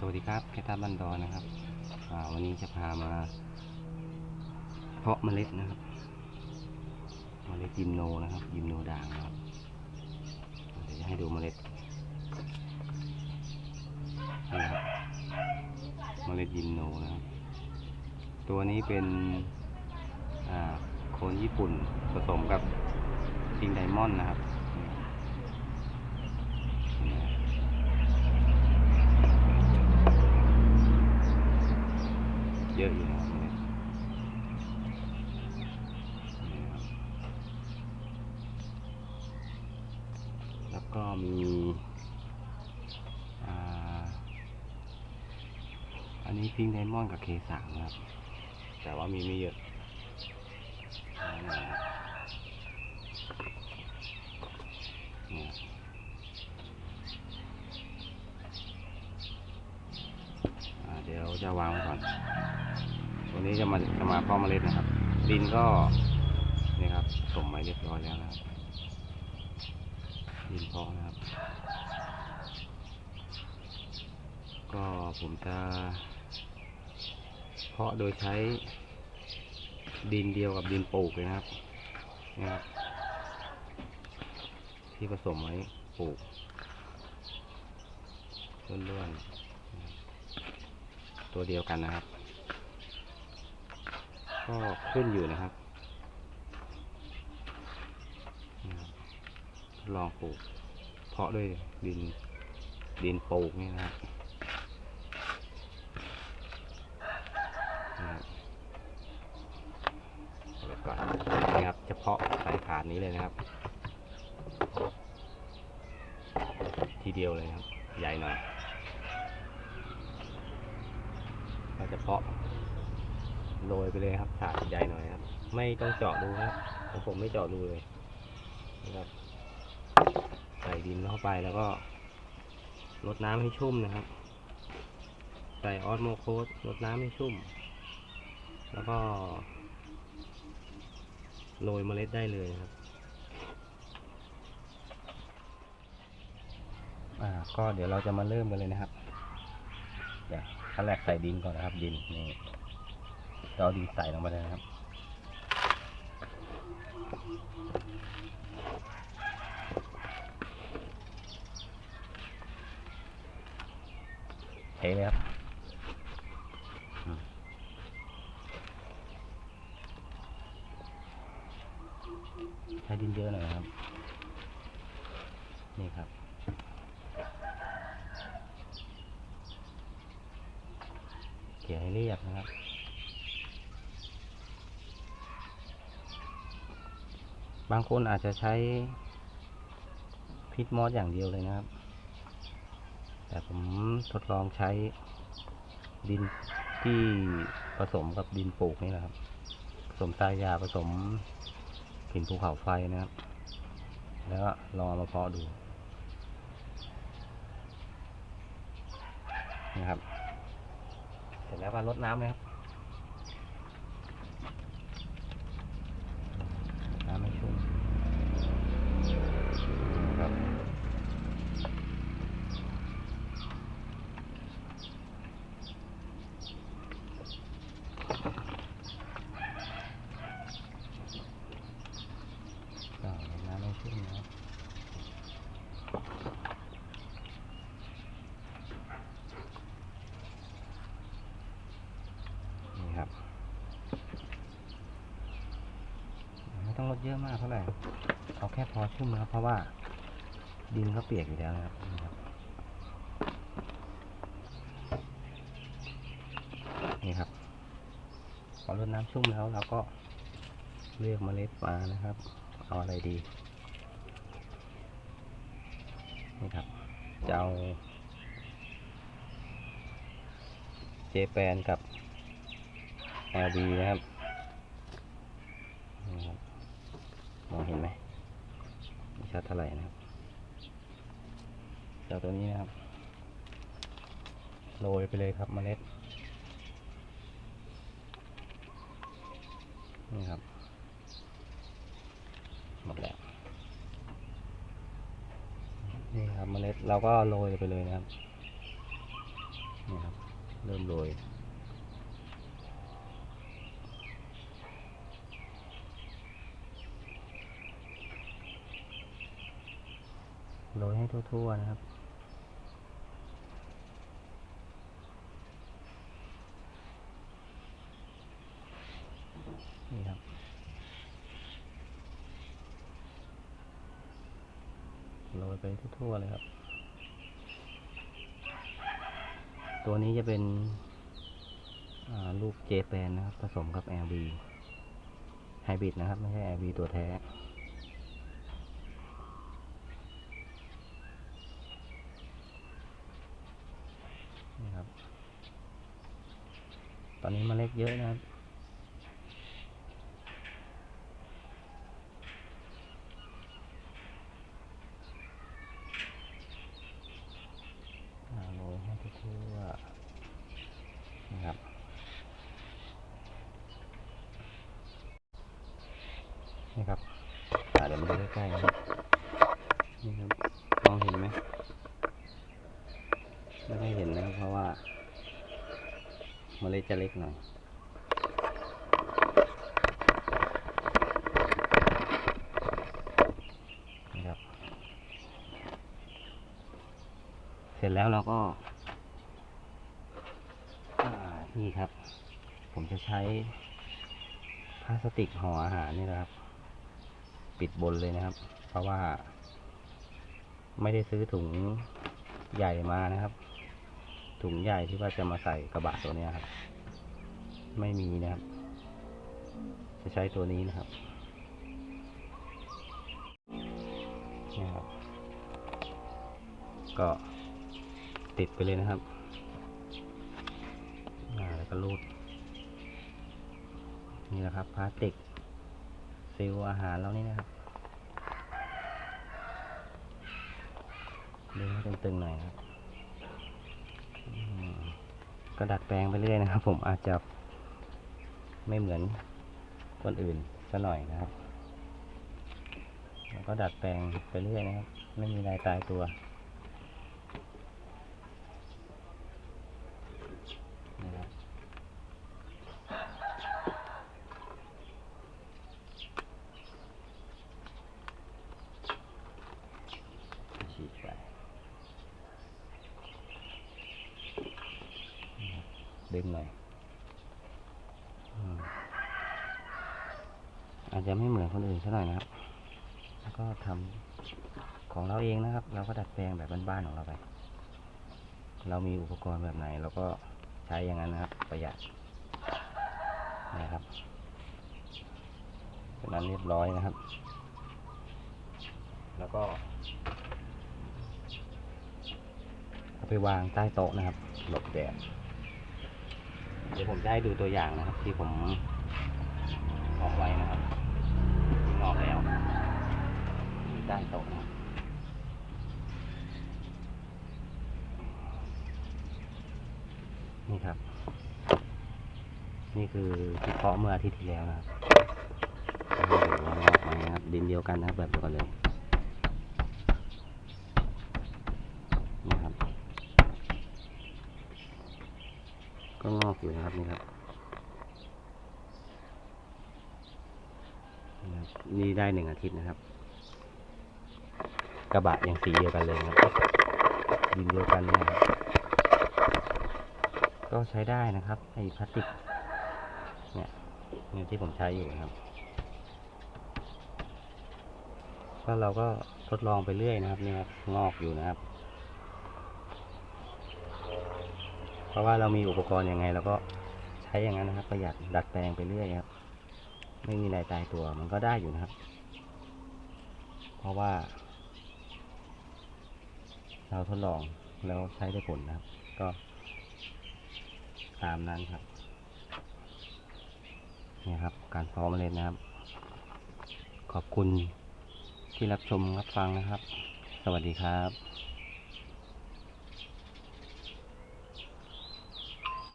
สวัสดีครับแคทาบันดอนนะครับวันนี้จะพามาเพาะเมล็ดนะครับ เมล็ดยิมโนนะครับ ยิมโนด่างนะครับเดี๋ยวจะให้ดูเมล็ดนี่ครับเมล็ดยิมโนนะครับ ตัวนี้เป็นโคนญี่ปุ่นผสมกับซิงไดมอนด์นะครับนี่นะครับ เยอะอยู่นะเนี่ยแล้วก็มีอันนี้พิงไดมอนด์กับเคสามครับ แต่ว่ามีไม่เยอะเนี่ยอ่าเดี๋ยวจะวางไว้ก่อน วันนี้จะมาจะมาเพาะเมล็ดนะครับ ดินก็นี่ครับสมไว้เรียบร้อยแล้วนะครับดินเพาะนะครับ ก็ผมจะเพาะโดยใช้ดินเดียวกับดินปลูกเลยนะครับนี่ครับ ที่ผสมไว้ปลูกล้วนๆตัวเดียวกันนะครับ ก็ขึ้นอยู่นะครับ ลองปลูก เพาะด้วยดินดินปลูกนี่นะครับนี่ครับเอาไว้ก่อนนี่ครับเฉพาะสายขาดนี้เลยนะครับ ทีเดียวเลยครับ ใหญ่หน่อยก็จะเพาะ โรยไปเลยครับถาดใหญ่หน่อยครับ ไม่ต้องเจาะรูครับของผมไม่เจาะรูเลยนะครับ ใส่ดินเข้าไปแล้วก็รดน้ำให้ชุ่มนะครับ ใส่ออสโมโคสรดน้ำให้ชุ่ม แล้วก็โรยเมล็ดได้เลยครับอ่าก็เดี๋ยวเราจะมาเริ่มกันเลยนะครับ เดี๋ยวขั้นแรกใส่ดินก่อนนะครับดินนี่ เราเอาดินใส่ลงไปเลยครับ เทเลยครับใช้ดินเยอะหน่อยครับ นี่ครับเกี่ยให้เรียบนะครับ บางคนอาจจะใช้พิษมอสอย่างเดียวเลยนะครับ แต่ผมทดลองใช้ดินที่ผสมกับดินปลูกนี่แหละครับ ผสมทรายยาผสมหินภูเขาไฟนะครับ แล้วลองเอามาเพาะดูนะครับ เสร็จแล้วก็รดน้ำนะครับ น้ำไม่ชุ่มครับก็น้ำไม่ชุ่มนะครับนี่ครับ ไม่ต้องลด เยอะมากเท่าไหร่เอาแค่พอชุ่มนะครับเพราะว่า ดินก็เปียกอยู่แล้วนะครับนี่ครับพอรดน้ำชุ่มแล้วเราก็เลือกเมล็ดมานะครับ เอาอะไรดีนี่ครับจะเอาเจแปนกับ LB นะครับ นี่ครับ มองเห็นไหมชัดเท่าไหร่นะครับเจ้าตัวนี้นะครับโรยไปเลยครับเมล็ดนี่ครับ หมดแล้ว นี่ครับเมล็ดเราก็โรยไปเลยนะครับ นี่ครับ เริ่มโรย โรยให้ทั่วๆนะครับ นี่ครับ โรยไปทั่วๆเลยครับ ตัวนี้จะเป็นลูกเจแปนนะครับ ผสมกับ LB ไฮบริดนะครับ ไม่ใช่ LB ตัวแท้ นี่ครับ ต อนนี้เมล็ดเยอะนะครับโรยให้ทั่วนะครับ นี่ครับอ่เดี๋ยวมาดูใกล้ๆนะครับนี่ครับมองเห็นไหมไม่ได้เห็นนะครับเพราะว่า เมล็ดจะเล็กหน่อยนี่ครับ เสร็จแล้วเราก็ นี่ครับ ผมจะใช้พลาสติกห่ออาหารนี่นะครับ ปิดบนเลยนะครับ เพราะว่า ไม่ได้ซื้อถุงใหญ่มานะครับ ถุงใหญ่ที่ว่าจะมาใส่กระบะตัวนี้ครับ ไม่มีนะครับ จะใช้ตัวนี้นะครับนี่ครับ ก็ติดไปเลยนะครับอ่าแล้วก็รูดนี่นะครับพลาสติกซีลอาหารแล้วนี่นะครับดึงให้ตึงๆหน่อยครับ ก็ดัดแปลงไปเรื่อยนะครับ ผมอาจจะไม่เหมือนคนอื่นซะหน่อยนะครับแล้วก็ดัดแปลงไปเรื่อยนะครับ ไม่มีลายตายตัว นะครับฉีดไปนะครับ ดึงหน่อยอาจจะไม่เหมือนคนอื่นซะหน่อยนะครับ แล้วก็ทำของเราเองนะครับ เราก็ดัดแปลงแบบบ้านๆของเราไป เรามีอุปกรณ์แบบไหน เราก็ใช้อย่างนั้นนะครับ ประหยัดนะครับจากนั้นเรียบร้อยนะครับ แล้วก็เอาไปวางใต้โต๊ะนะครับ หลบแดด เดี๋ยวผมจะให้ดูตัวอย่างนะครับ ที่ผมออกไว้นะครับงอกแล้วที่ใต้โต๊ะนะนี่ครับ นี่คือที่เพาะเมื่ออาทิตย์ที่แล้วนะครับดูงอกไหมนะครับ ดินเดียวกันนะครับแบบเดียวกันเลยนี่ครับ ก็งอกอยู่นะครับนี่ครับนี่ได้หนึ่งอาทิตย์นะครับ กระบะยังสีเดียวกันเลยครับดินเดียวกันเนี่ยก็ใช้ได้นะครับไอ้พลาสติกเนี่ยเนี่ยที่ผมใช้อยู่นะครับก็เราก็ทดลองไปเรื่อยนะครับนี่ครับงอกอยู่นะครับ เพราะว่าเรามีอุปกรณ์ยังไงเราก็ใช้อย่างนั้นนะครับ ประหยัดดัดแปลงไปเรื่อยครับ ไม่มีอะไรตายตัวมันก็ได้อยู่นะครับ เพราะว่า เราทดลองแล้วใช้ได้ผลนะครับ ก็ ตามนั้นครับนี่ครับ การเพาะเมล็ดนะครับ ขอบคุณที่รับชมรับฟังนะครับ สวัสดีครับ